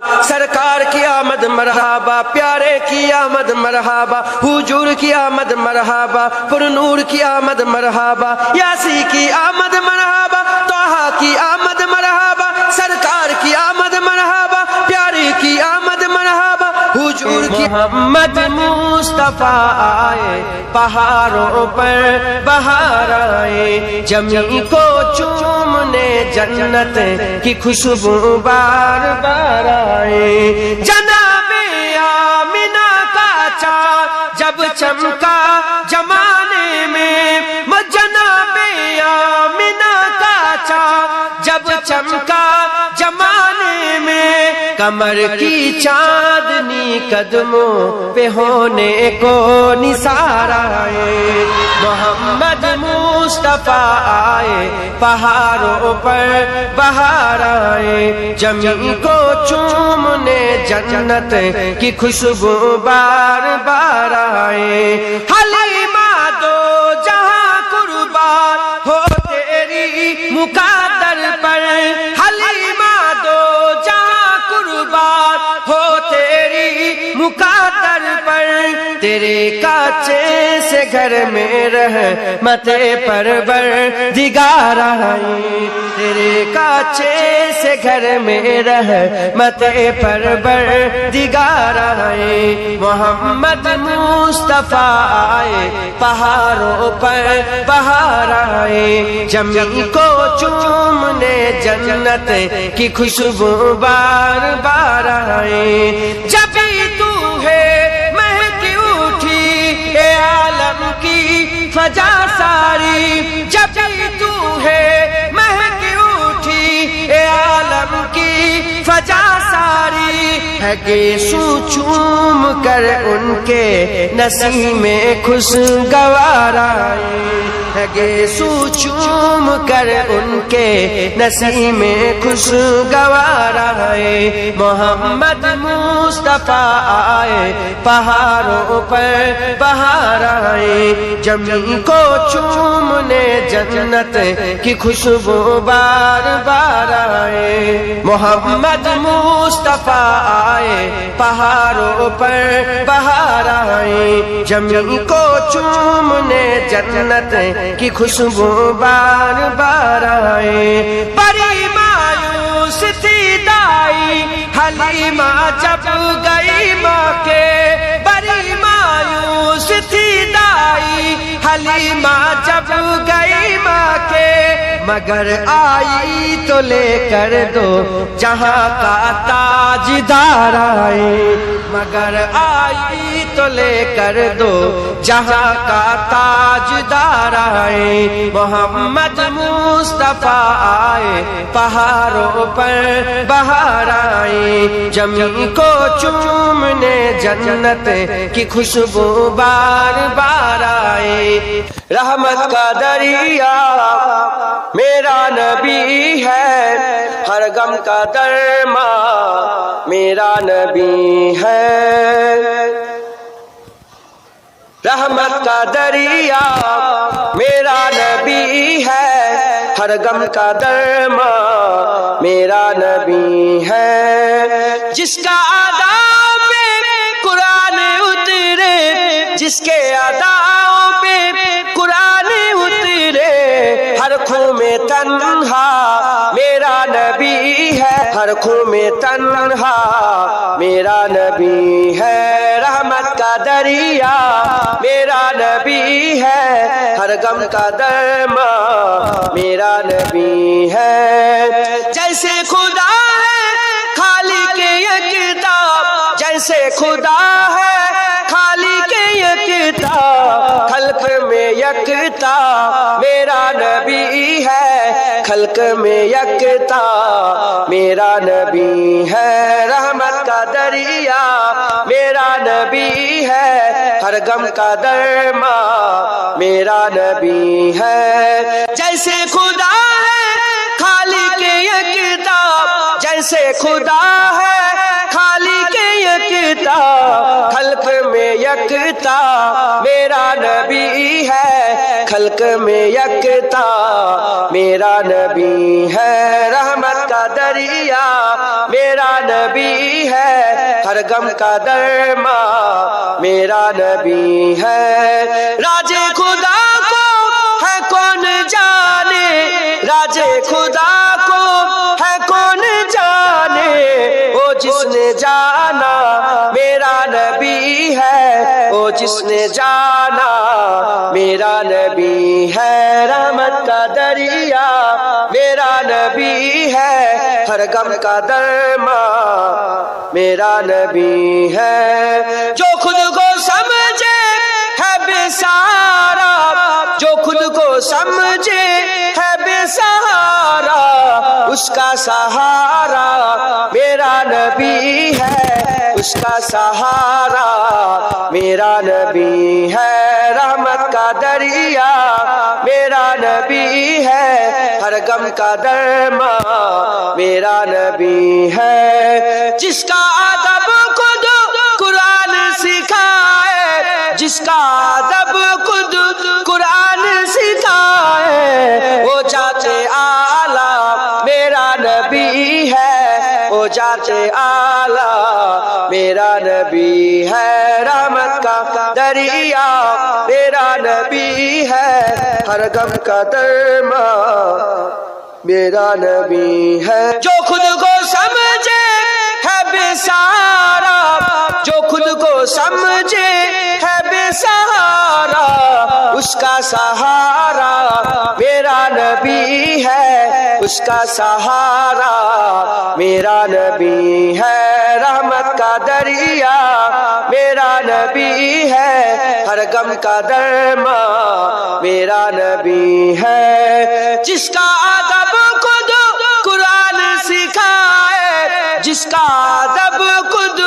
سرکار کی آمد مرحبا، پیارے کی آمد مرحبا حجور کی آمد مرحبا، پر نور کی آمد مرحبا، یاسی کی آمد مرحبا توحا کی آمد مرحبا، سرکار کی آمد مرحبا مرحبا کی محمد مصطفیٰ آئے، پہاڑوں پر بہار آئے۔ جمی کو چومنے جنت کی خوشبو بار بار آئے۔ جناب آمینہ کا چا جب چمکا کمر کی چاندنی قدموں پہ ہونے کو نثار آئے۔ محمد مصطفیٰ آئے، پہاڑوں پر بہار آئے۔ جمی کو چومنے جنت کی خوشبو بار بار آئے۔ کاچے سے گھر میں رہ متے پر بر دگار تیرے کاچے سے گھر میں رہ متے پر بر دگار محمد مصطفیٰ آئے پہاڑوں پر بہار آئے جمی کو چومنے جنت کی خوشبو بار بار آئے جب تو ہے فجا ساری جب تو ہے مہک اٹھی اے عالم کی فجا ساری ہے کہ سو چوم کر ان کے نسیم میں خوشگوار ہے کہ سو چوم کر ان کے نسیم میں خوشگوار آئے محمد مصطفیٰ آئے پہاڑوں پر بہار آئے۔ جمی کو چومنے جنت کی خوشبو بار بار آئے۔ محمد مصطفیٰ آئے پہاڑوں پر بہار آئے۔ جمی کو چومنے جنت کی خوشبو بار بار آئے۔ بڑی مایوس تھی دائی۔ حلیمہ جب گئی ماں کے بڑی مایوس تھی دائی۔ حلیمہ جب گئی ماں کے مگر آئی تو لے کر دو۔ جہاں کا تاج دار آئے۔ مگر آئی تو لے کر دو۔ جہاں کا تاج دار آئے محمد مصطفیٰ آئے۔ پہاڑوں پر بہار آئے۔ جمی کو چومنے جنت کی خوشبو بار بار آئے۔ رحمت کا دریا میرا نبی ہے، ہر غم کا درما میرا نبی ہے۔ رحمت کا دریا میرا نبی ہے، ہر غم کا درما میرا نبی ہے۔ جس کا آداب پہ قرآن اترے، جس کے آداب پہ قرآن اترے، ہر خوں میں تنہا میرا نبی ہے۔ ہر خوں میں تنہا میرا نبی ہے۔ دریا میرا نبی ہے، ہر غم کا درما میرا نبی ہے۔ جیسے خدا ہے، خالی کے یہ کتاب۔ جیسے خدا ہے، خالی کے یہ کتاب۔ خلق میں یکتا میرا نبی ہے۔ خلق میں یکتا میرا نبی ہے۔ رحمت دریا میرا نبی ہے، ہر غم کا درما میرا نبی ہے۔ جیسے خدا ہے خالی کے یہ کتاب۔ جیسے خدا ہے خالی کے یہ کتاب۔ خلق میں یکتا میرا نبی ہے۔ خلق میں یکتا، میرا نبی ہے رحمت کا دریا، میرا نبی ہے ہر غم کا درما، میرا نبی ہے راج خدا کو ہے کون جانے؟ راج خدا کو ہے کون جانے؟ وہ جس نے جانا، میرا نبی ہے وہ جس نے جانا میرا نبی ہے رحمت کا دریا، میرا نبی ہے ہر غم کا درما، میرا نبی ہے۔ جو خود کو سمجھے ہے بے سہارا، جو خود کو سمجھے ہے بے سہارا، اس کا سہارا میرا نبی ہے، اس کا سہارا میرا نبی ہے۔ کا دریا میرا نبی ہے، ہر غم کا درما میرا نبی ہے۔ جس کا ادب خود قرآن سکھائے، جس کا ادب خود قرآن سکھائے، وہ چاچے آلہ میرا نبی ہے۔ وہ چاچے آلہ میرا نبی ہے۔ رحمت کا دریا نبی ہے ہر غم کا درما میرا نبی ہے جو خود کو سمجھے ہے بے سہارا جو خود کو سمجھے ہے بے سہارا، اس کا سہارا میرا نبی ہے، اس کا سہارا میرا نبی ہے۔ رحمت کا دریا میرا نبی ہے، ہر غم کا درما میرا نبی ہے۔ جس کا ادب خود قرآن سکھائے، جس کا ادب خود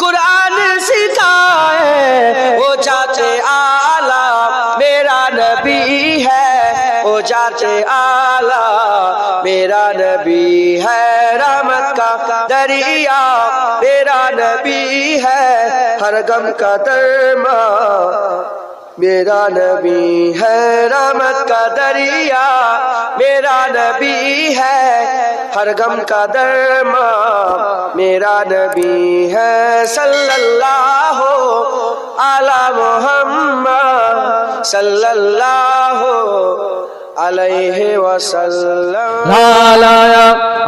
قرآن سکھائے چاچے آلہ میرا نبی ہے وہ چاچے آلہ میرا نبی ہے۔ رحمت کا دریا میرا نبی ہے، ہر غم کا درما میرا نبی ہے رحمت کا دریا، میرا نبی ہے ہر غم کا درما، میرا نبی ہے صلی اللہ علی محمد صلی اللہ علیہ وسلم۔ لالایا،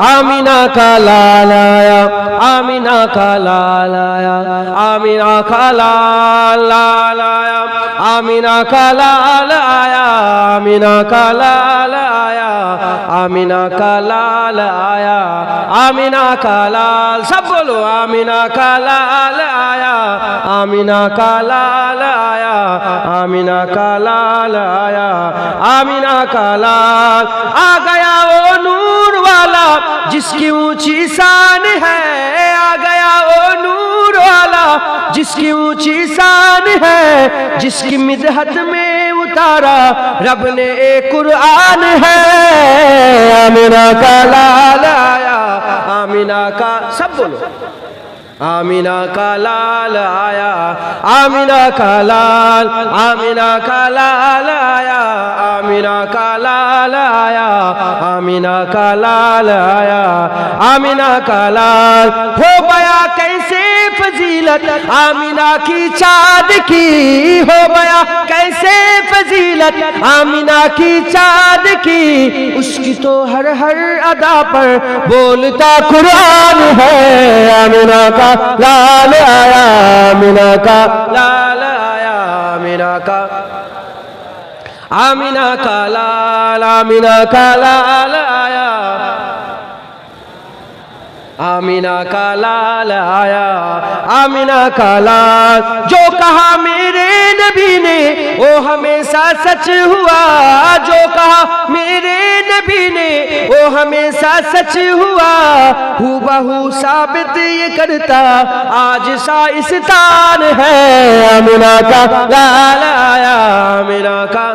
آمینہ کا لالایا، آمینہ کا لالایا، آمینہ کا لالایا۔ آمینہ کا لالایا آمینہ کا لالایا آمینہ کا لالایا آمینہ کا لال، سب بولو، آمینہ کا لالایا آمینہ کا لالایا آمینہ کا لالایا آمینہ کا لال آ گیا وہ نور والا، جس کی اونچی شان ہے۔ جس کی اونچی شان ہے، جس کی مدحت میں اتارا رب نے ایک قرآن ہے۔ آمینہ کا لال آیا، آمینہ کا سب بولو۔ آمینہ کا لال آیا، آمینہ کا لال، آمینہ کا لال آیا، آمینہ کا لال آیا، آمینہ کا لال آیا، آمینہ کا لال۔ ہو گیا کیسے؟ فضیلت، آمینہ کی چاند کی ہو گیا کیسے فضیلت، آمینہ کی چاند کی، اس کی تو ہر ہر ادا پر بولتا قرآن ہے، آمینہ کا، لال آیا، آمینہ کا، لال آیا، آمینہ کا۔ آمینہ کا، لال، آمینہ کا، لال آمینہ کا لال آیا، آمینہ کا لال، جو کہا میرے نبی نے، وہ ہمیشہ سچ ہوا۔ جو کہا میرے نبی نے، وہ ہمیشہ سچ ہوا۔ ہو بہو ثابت یہ کرتا، آج سائستان ہے۔ آمینہ کا لال آیا، آمینہ کا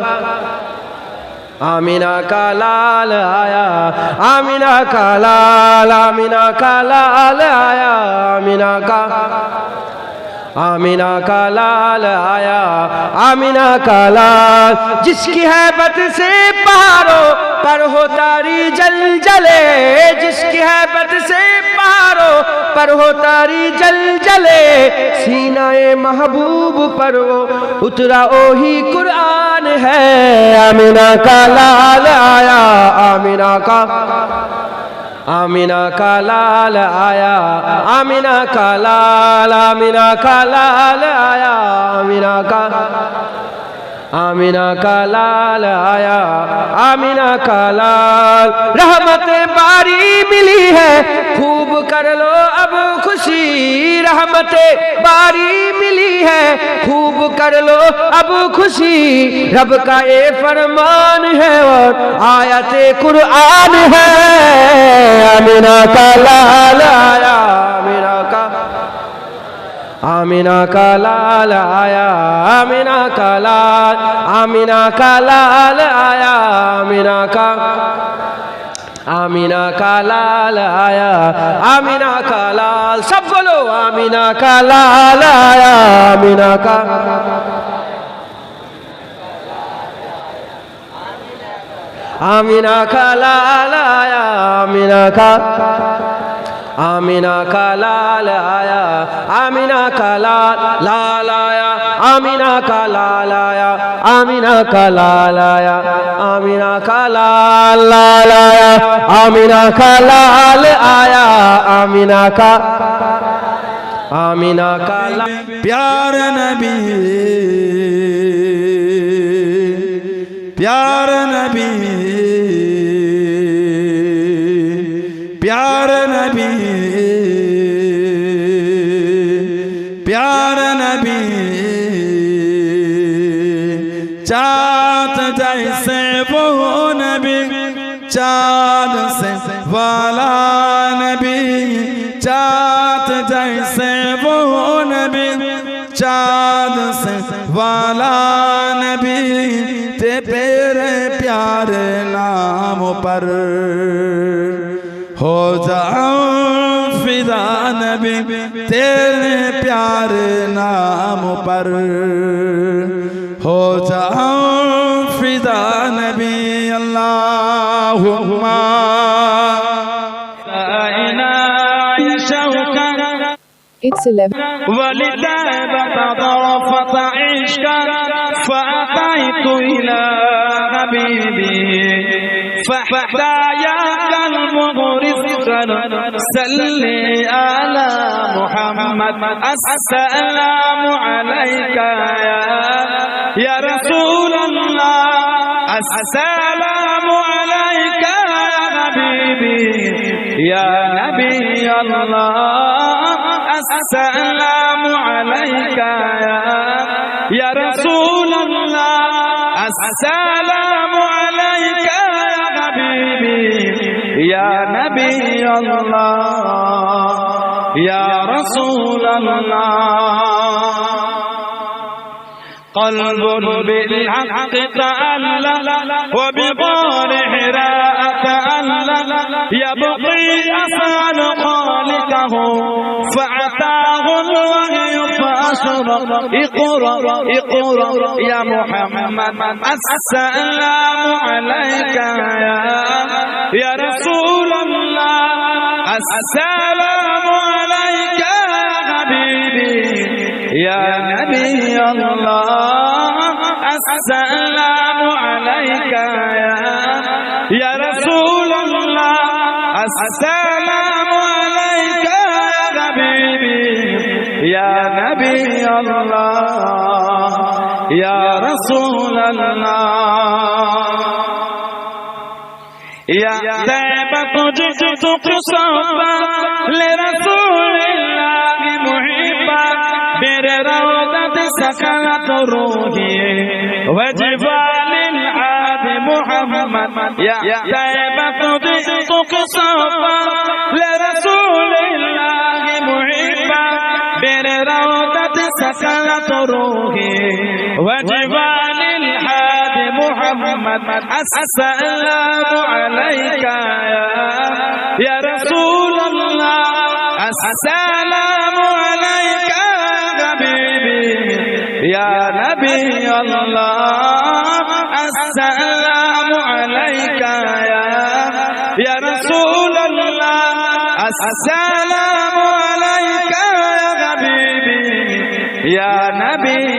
آمینہ کا لال آیا آمینہ کا لال آمینہ کا لال آیا آمینہ کا لال آیا، آمینہ کا لال۔ جس کی حیبت سے پہاڑوں پر ہو تاری جل جلے، جس کی حیبت سے پہاڑوں پر ہو تاری جل جلے۔ سینہ محبوب پر وہ اترا، اوہی قرآن ہے۔ آمینہ کا لال آیا، آمینہ کا آمینہ کا لال آیا آمینہ کا لال آمینہ کا لال آیا آمینہ کا آمینہ کا لال آیا آمینہ کا لال رحمت خوشی رحمت باری ملی ہے، خوب کر لو اب خوشی۔ رب کا اے فرمان ہے اور آیت قرآن ہے۔ آمینہ کا لال آیا آمینہ کا۔ آمینہ کا لال آیا۔ آمینہ کا لال آمینہ کا لال آیا آمینہ کا لال آیا آمینہ کا لال سب بولو آمینہ کا لال آیا آمینہ کا آمینہ کا لال آیا آمینہ کا آمینہ کا لال آیا آمینہ کا لال لال آیا آمینہ کا لال آیا آمینہ کا لال آیا آمینہ کا لال چاند جیسے وہ نبی چاند سے والا نبی چاند جیسے وہ نبی چاند سے والا نبی تے پیرے پیارے نام پر ہو جاؤں فدا نبی تیرے پیارے نام پر 6 11 ولتعبت عشقا فأتيت إلى حبيبي. فحدايا المغرس سلي على محمد. السلام عليك يا يا رسول الله. السلام عليك يا حبيبي. يا نبي الله. السلام عليك يا يا رسول الله. السلام عليك يا حبيبي. يا نبي الله. يا رسول الله. قلب بالحق تألل وبطال حراء تألل يبقي أسأل فأشرق اقرأ اقرأ يا محمد السلام عليك يا يا رسول الله السلام عليك يا حبيبي يا نبي الله السلام عليك يا يا رسول يا نبي الله يا رسول الله يا طيبة جئت قصبا لرسول الله محبا برروضة سكنت روحي وجبال العاد محمد يا طيبة جئت قصبا وجبال الحاد محمد السلام عليك يا يا رسول الله. السلام عليك يا يا نبي الله. السلام عليك يا يا رسول الله. السلام عليك يا حبيبي يا نبي